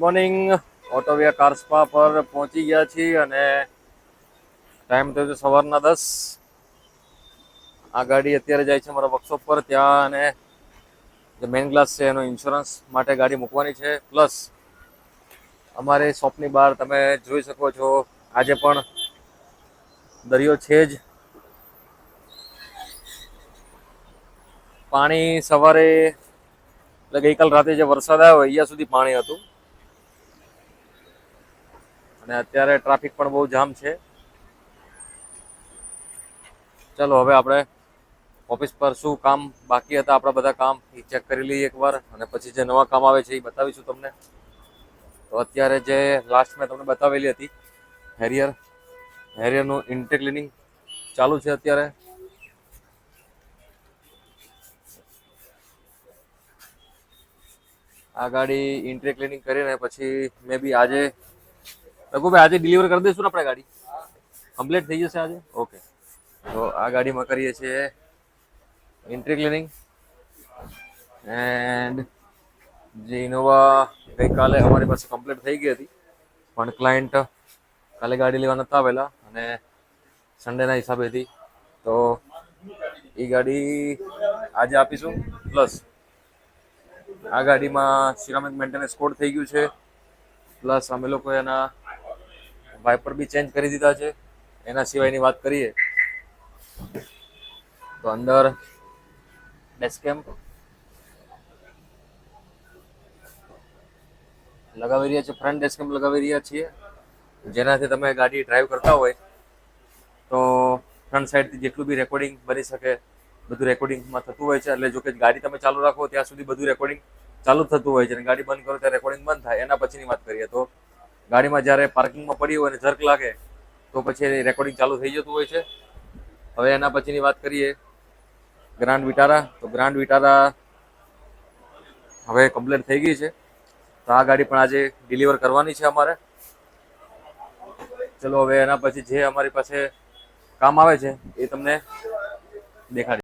Morning ઓટોવિયા car spa પર પહોંચી ગયા છીએ અને ટાઈમ થયો છે સવારના દસ. આ ગાડી અત્યારે જાય છે મારા વર્કશોપ પર. ત્યાં અને જે મેઇન ગ્લાસ છે એનો ઇન્સ્યોરન્સ માટે ગાડી મૂકવાની છે. પ્લસ અમારે શોપની બહાર તમે જોઈ શકો છો, આજે પણ દરિયો છે જ. પાણી સવારે, એટલે ગઈકાલ રાતે જે વરસાદ આવ્યો, અહીંયા સુધી પાણી હતું. અને અત્યારે ટ્રાફિક પણ બહુ જામ છે. ચલો, હવે આપણે ઓફિસ પર શું કામ બાકી હતા, આપણા બધા કામ એ ચેક કરી લઈએ એકવાર. અને પછી જે નવા કામ આવે છે એ બતાવીશું તમને. તો અત્યારે જે લાસ્ટ મેં તમને બતાવેલી હતી હેરિયર હેરિયરનું ઇન્ટેક ક્લિનિંગ ચાલુ છે અત્યારે. આ ગાડી ઇન્ટ્રી ક્લિનિંગ કરીને પછી મેં બી આજે રઘુભાઈ, આજે ડિલિવર કરી દઈશું આપણે ગાડી? કમ્પ્લીટ થઈ જશે આજે? ઓકે તો આ ગાડીમાં કરીએ છીએ ઇન્ટ્રી ક્લિનિંગ એન્ડ જે ઇનોવા ગઈકાલે અમારી પાસે કમ્પ્લીટ થઈ ગઈ હતી. પણ ક્લાયન્ટ કાલે ગાડી લેવા નતા આવેલા અને સન્ડેના હિસાબે હતી. તો એ ગાડી આજે આપીશું. પ્લસ આ ગાડીમાં સિરામિક મેન્ટેનન્સ કોડ થઈ ગયું છે. પ્લસ અમે લોકો એના વાઇપર બી ચેન્જ કરી દીધા છે. એના સિવાયની વાત કરીએ તો અંદર ડેસ્કેમ લગાવી રહ્યા છે ફ્રન્ટ ડેસ્કેમ લગાવી રહ્યા છીએ. જેનાથી તમે ગાડી ડ્રાઈવ કરતા હોય તો ફ્રન્ટ સાઈડથી જેટલું બી રેકોર્ડિંગ બની શકે, બધું રેકોર્ડિંગમાં થતું હોય છે. એટલે જો કે ગાડી તમે ચાલુ રાખો, ત્યાં સુધી બધું રેકોર્ડિંગ ચાલુ થતું હોય છે અને ગાડી બંધ કરો ત્યારે રેકોર્ડિંગ બંધ થાય. એના પછીની વાત કરીએ તો ગાડીમાં જ્યારે પાર્કિંગમાં પડી હોય અને ઝર્ક લાગે, તો પછી એની રેકોર્ડિંગ ચાલુ થઈ જતું હોય છે. હવે એના પછીની વાત કરીએ. ગ્રાન્ડ વિટારા તો ગ્રાન્ડ વિટારા હવે કમ્પ્લેટ થઈ ગઈ છે. તો આ ગાડી પણ આજે ડિલિવર કરવાની છે અમારે. ચલો, હવે એના પછી જે અમારી પાસે કામ આવે છે, એ તમને દેખાડી